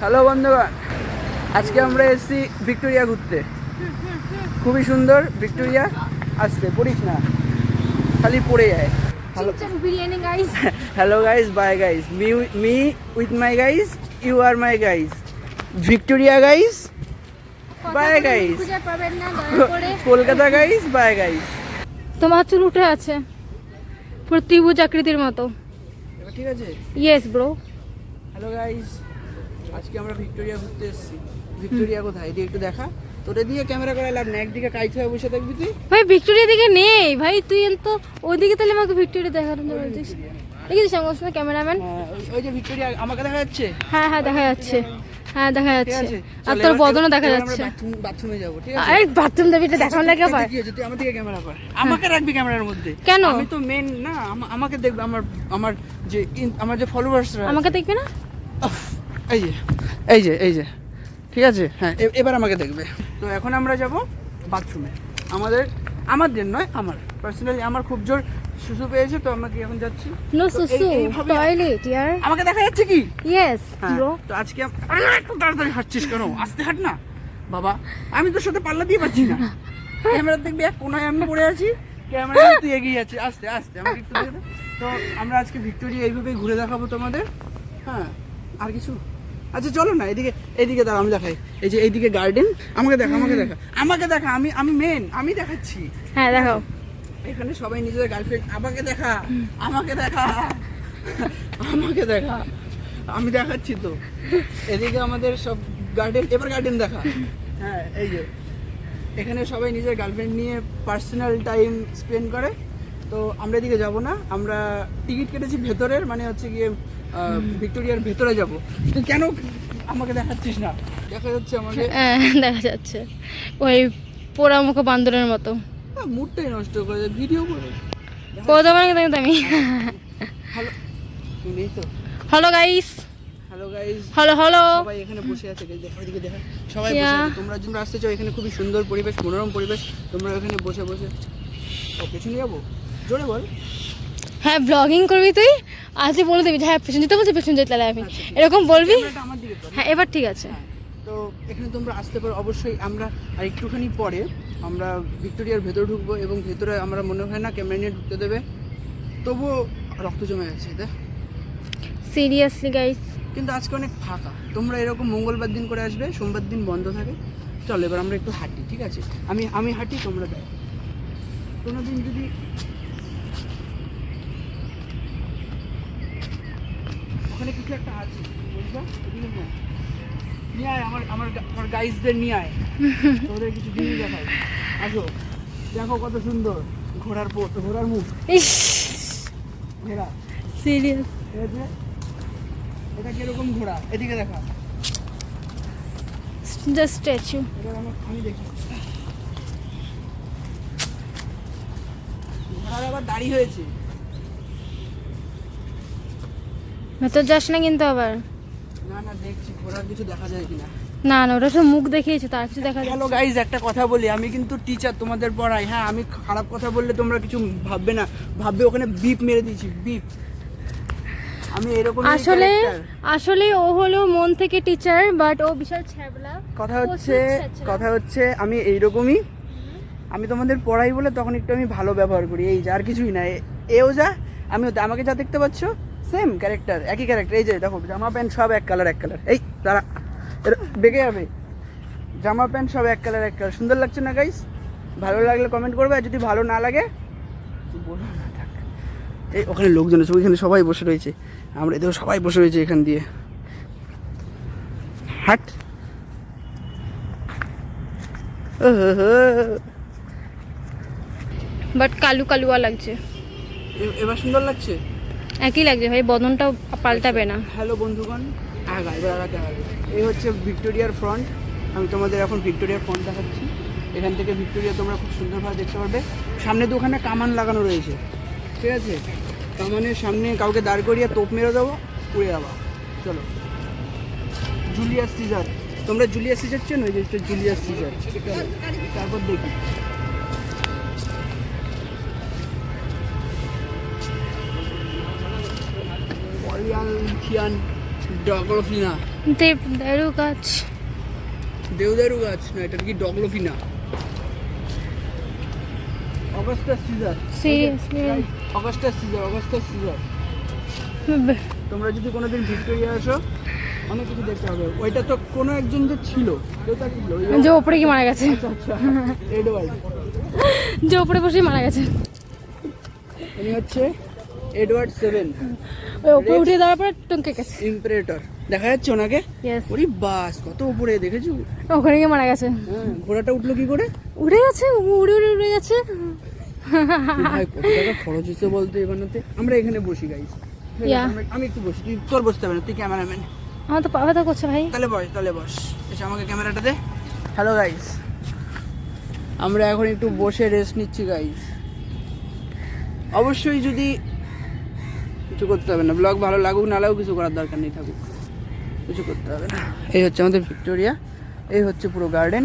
Hello বন্ধুগণ আজকে আমরা এসেছি ভিক্টোরিয়া ঘুরতে। খুবই সুন্দর ভিক্টোরিয়া আসতে পড়িস না খালি পড়ে যায়। Hello. Guys bye guys me me with my guys you are my guys Victoria guys bye করে। কলকাতা গাইজ বাই গাইজ তোমার চুল উঠে আছে পুরো ত্রিভুজ আকৃতির মতো ঠিক আছে? ইয়েস ব্রো হ্যালো গাইজ আজকে আমরা ভিক্টোরিয়া ঘুরতে এসেছি। ভিক্টোরিয়া কোথায়? এদিকে একটু দেখা। তোরে দিয়ে ক্যামেরা করে লাভ না একদিকে কাইট হয়ে বসে থাকবি তুই? ভাই ভিক্টোরিয়া দিকে নেই। ভাই তুই তো ওইদিকে তাহলে আমাকে ভিক্টোরিয়া দেখানো বলছিস। দেখেছিস আমার সঙ্গে ক্যামেরাম্যান? হ্যাঁ, ওই- যে ভিক্টোরিয়া আমাকে দেখা যাচ্ছে? হ্যাঁ হ্যাঁ দেখা যাচ্ছে। হ্যাঁ দেখা যাচ্ছে। আর তোর বদনও দেখা যাচ্ছে। বাথরুমে যাব ঠিক আছে? আরে বাথরুম দেবী এটা দেখানো লাগে আবার? কি তুই আমার দিকে ক্যামেরা কর। আমাকে রাখবি ক্যামেরার মধ্যে? কেন? আমি তো মেন না আমা- আমাকে দেখবে আমার আমার যে আমার যে ফলোয়ার্সরা আমাকে দেখবে না? এই যে এই যে এই যে। ঠিক আছে? হ্যাঁ এবার আমাকে দেখবে। তো এখন আমরা যাব বাথরুমে আমাদের আমাদের নয় আমার। পার্সোনালি আমার খুব জোর সুসু পেয়েছে তো আমাকে এখন যাচ্ছি? নো এইভাবে- টয়লেট ইয়ার আমাকে দেখা যাচ্ছে কি? ইয়েস হ্যাঁ, ব্রো তো আজকে একটু তাড়াতাড়ি হাঁটছিস কেন? আস্তে হাঁট না। বাবা আমি তোর সাথে পাল্লা দিয়ে পাচ্ছি না। ক্যামেরা দেখবি এক কোনায় আমি পড়ে আছি ক্যামেরা তুই এগিয়ে যাচ্ছিস আস্তে আস্তে আমাকে একটু তো আমরা আজকে ভিক্টোরিয়া এইভাবেই ঘুরে দেখাবো তোমাদের। হ্যাঁ আর কিছু? আচ্ছা চলো না এদিকে এদিকে দাঁড়া আমি দেখাই। এই যে এইদিকে গার্ডেন আমাকে দেখা আমাকে দেখা। আমাকে দেখা আমি আমি মেন আমি দেখাচ্ছি। হ্যাঁ দেখাও এখানে সবাই নিজেদের গার্লফ্রেন্ড আমাকে দেখা আমাকে দেখা আমাকে দেখা। আমি দেখাচ্ছি তো। এদিকে আমাদের সব গার্ডেন এবার গার্ডেন দেখা। হ্যাঁ এই যে। এখানে সবাই নিজের গার্লফ্রেন্ড নিয়ে পার্সোনাল টাইম স্পেন্ড করে। তো আমরা এদিকে যাব না আমরা টিকিট কেটেছি ভেতরের মানে হচ্ছে গিয়ে ভিক্টোরিয়ার ভেতরে যাব। তুই কেন আমাকে দেখাচ্ছিস না? দেখা যাচ্ছে আমাকে। হ্যাঁ দেখা যাচ্ছে। ওই পোড়ামুখ বান্দরের মতো। মুডটাই নষ্ট করে ভিডিও করে কোথাও মানে কিন্তু আমি। হ্যালো তো। Hello guys. হ্যালো হ্যালো সবাই এখানে বসে আছে guys, দেখো এদিকে দেখো। সবাই Yeah. বসে আছে। তোমরা তোমরা আসতে চাও এখানে খুবই সুন্দর পরিবেশ মনোরম পরিবেশ। তোমরা এখানে বসে বসে। ও পেছনে যাব? জোরে বল। হ্যাঁ ব্লগিং করবি তুই? আজকে বলে দিবি যে হ্যাঁ পেছন যেতে বলছি পেছন যেতে আমি। আচ্ছা। এরকম বলবি। হ্যাঁ এবার ঠিক আছে। হ্যাঁ, তো এখানে তোমরা আসতে পারো। অবশ্যই আমরা আর একটুখানি পরে আমরা ভিক্টোরিয়ার ভেতরে ঢুকবো এবং ভেতরে আমরা মনে হয় না ক্যামেরা নিয়ে ঢুকতে দেবে। তবুও রক্ত জমে আছে দেখ। সিরিয়াসলি গাইস কিন্তু আজকে অনেক ফাঁকা। তোমরা এরকম মঙ্গলবার দিন করে আসবে সোমবার দিন বন্ধ থাকে। চল এবার আমরা একটু হাঁটি ঠিক আছে? আমি আমি হাঁটি তোমরা দেখো। কোনো দিন যদি ওখানে কিছু একটা আছে? এদিকে নিয়ে আয়। নিয়ে আয় আমার আমার আমার গাইজদের নিয়ে আয়। তোদের কিছু জিনিস দেখাই। আসো। দেখো কত সুন্দর ঘোড়ার পো ঘোড়ার মুখ। ঘোড়া। সিরিয়াস। এটা কীরকম ঘোড়া? এদিকে দেখা। জাস্ট স্ট্যাচু আমি দেখি। ঘোড়ার আবার দাড়ি হয়েছে। ভেতর যাস না কিন্তু আবার। না না দেখছি ঘোড়ার কিছু দেখা যায় কিনা। না না ওটা তো মুখ দেখিয়েছে তার কিছু দেখা হ্যালো গাইজ একটা কথা বলি আমি কিন্তু টিচার তোমাদের পড়াই। হ্যাঁ আমি খারাপ কথা বললে তোমরা কিছু ভাববে না। ভাববে ওখানে বিপ মেরে দিয়েছি বিপ আমি এরকম আসলে আসলে ও হলো মন থেকে টিচার বাট ও বিশাল ছ্যাবলা। কথা হচ্ছে কথা হচ্ছে আমি এইরকমই। আমি তোমাদের পড়াই বলে তখন একটু আমি ভালো ব্যবহার করি এই যা আর কিছুই না। এ- এও যা আমিও আমাকে যা দেখতে পাচ্ছ সেম ক্যারেক্টার একই ক্যারেক্টার এই যে দেখো জামা প্যান্ট সব এক কালার এক কালার এই তারা বেগে যাবে। জামা প্যান্ট সব এক কালার এক কালার সুন্দর লাগছে না গাইস ভালো লাগলে কমেন্ট করবে আর যদি ভালো না লাগে বলো না থাক। এই ওখানে লোকজন আছে ওইখানে সবাই বসে রয়েছে। আমরা এদিকে সবাই বসে রয়েছে এখান দিয়ে। হাট। বাট কালু কালুয়া লাগছে। এবার সুন্দর লাগছে? একই লাগছে ভাই, বদনটাও পাল্টাবে না। হ্যালো বন্ধুগণ আগা আগাতে হবে এই হচ্ছে ভিক্টোরিয়ার ফ্রন্ট আমি তোমাদের এখন ভিক্টোরিয়ার ফ্রন্ট দেখাচ্ছি। এখান থেকে ভিক্টোরিয়া তোমরা খুব সুন্দরভাবে দেখতে পারবে। সামনে ওখানে কামান লাগানো রয়েছে, ঠিক আছে? কামানের সামনে কাউকে দাঁড় করিয়ে তোপ মেরে দেবো উড়ে যাবা চলো। Julius Caesar. তোমরা জুলিয়াস সিজার চেনো? এই যে জুলিয়াস সিজার। তারপর দেখি। অরিয়াল থিয়ান ডগলোফিনা। দেব দেরু গাছ। দেওদারু গাছ না এটা কি ডগলোফিনা? Augustus Caesar. Seriously Augustus Caesar Augustus Caesar. তোমরা যদি কোনোদিন ভিক্টোরিয়া আসো অনেক কিছু দেখতে হবে ওইটা তো কোনো একজন যে ছিল যে ওপরে কি মারা গেছে। আচ্ছা আচ্ছা এডওয়ার্ড। যে ওপরে বসে মারা গেছে। উনি হচ্ছে এডওয়ার্ড সেভেন। উঠে দেওয়ার পরে টঙ্কে গেছে। ইম্পারেটর দেখা যাচ্ছে ওনাকে? ওরে বাস কত উপরে দেখেছ? ওখানে গিয়ে মারা গেছে। হ্যাঁ ঘোড়াটা উঠল কি করে? উড়ে গেছে উড়ে উড়ে উড়ে গেছে। ভাই কত টাকা খরচ হচ্ছে বলতে এ বানাতে আমরা এখানে বসি গাইস আমি একটু বসি। তুই তোর বসতে হবে না তুই ক্যামেরাম্যান আমার তো পা ব্যথা করছে ভাই। তাহলে বস তাহলে বস। এসে আমাকে ক্যামেরাটা দে। হ্যালো গাইস আমরা এখন একটু বসে রেস্ট নিচ্ছি গাইস অবশ্যই যদি কিছু করতে হবে না। ব্লগ ভালো লাগুক না লাগুক কিছু করার দরকার নেই থাকুক। কিছু করতে হবে না। এই হচ্ছে আমাদের ভিক্টোরিয়া। এই হচ্ছে পুরো গার্ডেন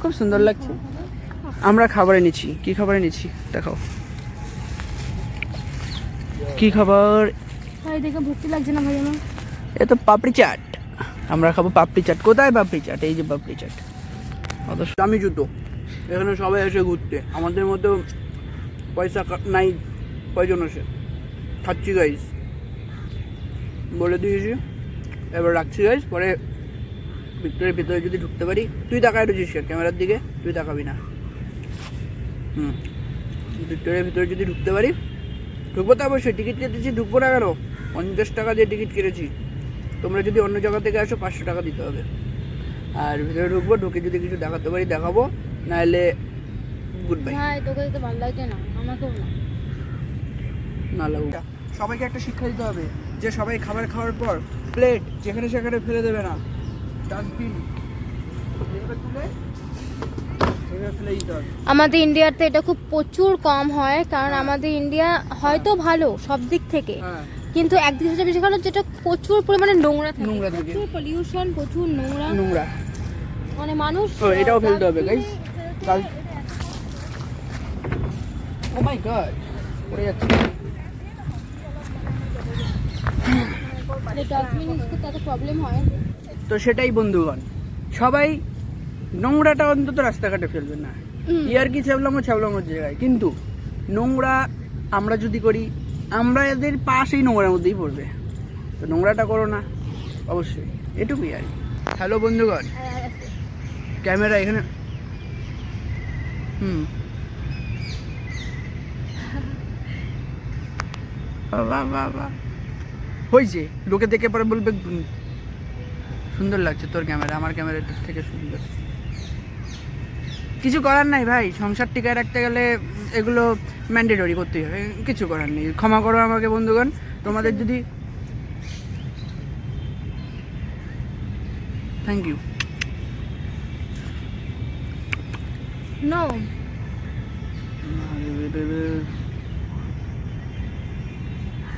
খুব সুন্দর লাগছে। আমরা খাবারে নিচ্ছি। কি খাবারে নিচ্ছি? দেখাও। কি খাবার? এ তো পাপড়ি চাট। আমরা খাব পাপড়ি চাট। কোথায় পাপড়ি চাট? এই যে পাপড়ি চাট। অত দামি জুতো। এখানে সবাই এসে ঘুরতে। আমাদের মতো পয়সা নাই কয়জন আসে? খাচ্ছি গাইস বলে দিয়েছি এবার রাখছি গাইস পরে ভিক্টোরিয়ার ভিতরে যদি ঢুকতে পারি তুই তাকায় রয়েছিস ক্যামেরার দিকে? তুই তাকাবি না। হুম। ভিক্টোরিয়ার ভিতরে যদি ঢুকতে পারি ঢুকবো তো অবশ্যই। টিকিট কেটেছি ঢুকবো না কেন? পঞ্চাশ টাকা দিয়ে টিকিট কেটেছি। তোমরা যদি অন্য জায়গা থেকে আসো পাঁচশো টাকা দিতে হবে। আর ভিতরে ঢুকবো ঢুকে যদি কিছু দেখাতে পারি দেখাবো। নাহলে গুড বাই ভাই তোকে তো ভালো লাগছে না আমাকেও না। না লাগুক সবাইকে একটা শিক্ষা দিতে হবে যে সবাই খাবার খাওয়ার পর প্লেট যেখানে সেখানে ফেলে দেবে না। ডাস্টবিন এভাবে তুলে আমাদের ইন্ডিয়াতে এটা খুব প্রচুর কম হয় কারণ আমাদের ইন্ডিয়া হয়তো ভালো সব দিক থেকে হ্যাঁ। কিন্তু একদিক থেকে বেশি ভালো যেটা প্রচুর পরিমাণে নোংরা থাকে। নোংরা থাকে। প্রচুর পলিউশন প্রচুর নোংরা। নোংরা। মানে মানুষ এটাও ফেলতে হবে গাইস ও মাই গড পড়ে যাচ্ছে ডাস্টবিন ইউজ করতে এত প্রবলেম হয় তো সেটাই বন্ধুগণ। সবাই নোংরাটা অন্তত রাস্তাঘাটে ফেলবে না। ইয়ার কি ছ্যাবলামো ছ্যাবলামোর জায়গায়। কিন্তু নোংরা আমরা যদি করি আমরা এদের পাশেই নোংরার মধ্যেই পড়বে। তো নোংরাটা করো না অবশ্যই। এটুকুই আর হ্যালো বন্ধুগণ। ক্যামেরা এখানে হুম। বাহ বাহ বাহ হয়েছে লোকে দেখে পরে বলবে সুন্দর লাগছে তোর ক্যামেরা আমার ক্যামেরা থেকে সুন্দর। কিছু করার নাই ভাই সংসার টিকায় রাখতে গেলে এগুলো ম্যান্ডেটরি করতেই হবে কিছু করার নেই। ক্ষমা করো আমাকে বন্ধুগণ তোমাদের যদি থ্যাংক ইউ নো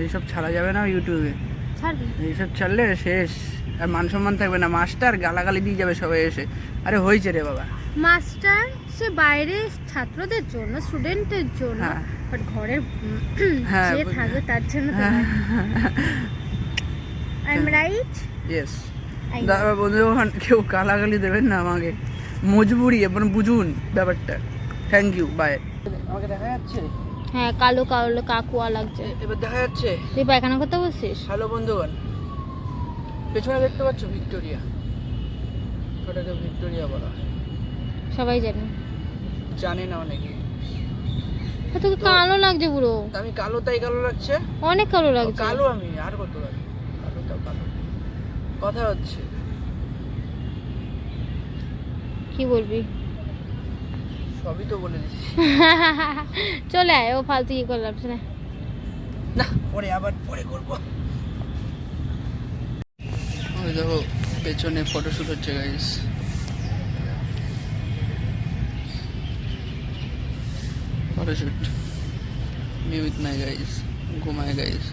এইসব ছাড়া যাবে না ইউটিউবে এইসব ছাড়লে শেষ। আর মান সম্মান থাকবে না। মাস্টার গালাগালি দিয়ে যাবে সবাই এসে। আরে হয়েছে রে বাবা। মাস্টার সে বাইরে ছাত্রদের জন্য স্টুডেন্টের জন্য হ্যাঁ। বাট ঘরের হ্যাঁ, যে থাকবে তার জন্য আই এম রাইট ইয়েস দাদা বন্ধুগণ কেউ গালাগালি দেবেন না আমাকে। মজবুরি এবং বুঝুন ব্যাপারটা। থ্যাংক ইউ বাই আমাকে দেখা যাচ্ছে? হ্যাঁ কালো কালো কাকুয়া লাগছে। এবার দেখা যাচ্ছে। তুই পায়খানা করতে বসছিস? হ্যালো বন্ধুগণ পেছনে দেখতে পাচ্ছ ভিক্টোরিয়া। ওটাকে ভিক্টোরিয়া বলা হয়। সবাই জানে। জানে না অনেকে। তা তোকে কালো লাগছে পুরো। আমি কালো তাই কালো লাগছে? অনেক কালো লাগছে। কালো আমি আর কত কালো? কালো তো কালো। কথা হচ্ছে। কি বলবি? সবই তো বলে দিচ্ছি। চলে আয় ও ফালতু ইয়ে করলাম না না পরে আবার পরে করব। ওই দেখো পেছনে ফটোশুট হচ্ছে guys photoshoot me with my guys ঘুমায় গাইস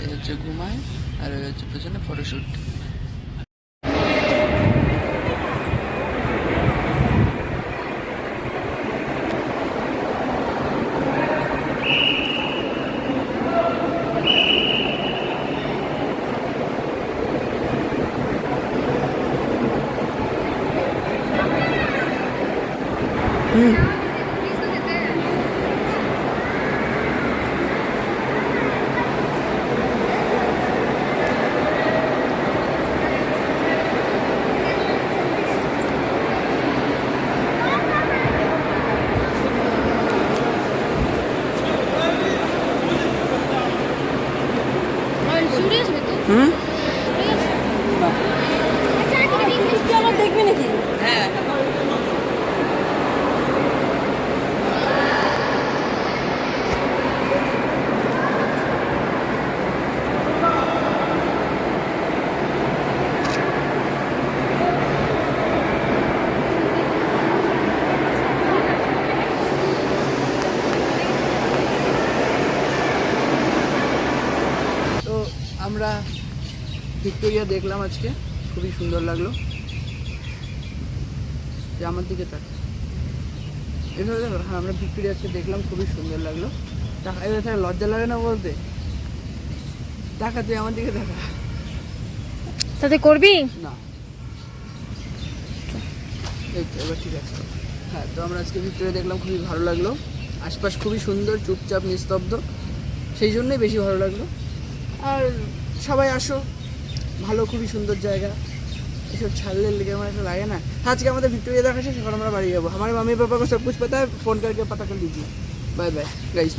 এই হচ্ছে ঘুমায় আর এই হচ্ছে পেছনে ফটোশুট হুম সিরিয়াস হতো হুম আমার দেখবে নাকি হ্যাঁ তো আমরা ভিক্টোরিয়া দেখলাম আজকে। খুবই সুন্দর লাগল। যে আমার দিকে তাক এভাবে দেখো হ্যাঁ আমরা ভিক্টোরিয়া আজকে দেখলাম খুবই সুন্দর লাগল। টাকা এবার লজ্জা লাগে না বলতে? টাকা তুই আমার দিকে দেখা তাতে করবি? না। এই তো এবার ঠিক আছে। হ্যাঁ তো আমরা আজকে ভিক্টোরিয়া দেখলাম খুবই ভালো লাগল। আশপাশ খুবই সুন্দর চুপচাপ নিস্তব্ধ। সেই জন্যই বেশি ভালো লাগল। আর সবাই আসো। ভালো, খুবই সুন্দর জায়গা। এসব ছাড়লে লেগে আমার একটা লাগে না। আজকে আমাদের ভিক্টোরিয়া দেখা শেষ, এখন আমরা বাড়ি যাব। আমার মামি পাপাকে সব কিছু পাতা, ফোন করে পাতা করে দিচ্ছি বাই বাই গাইস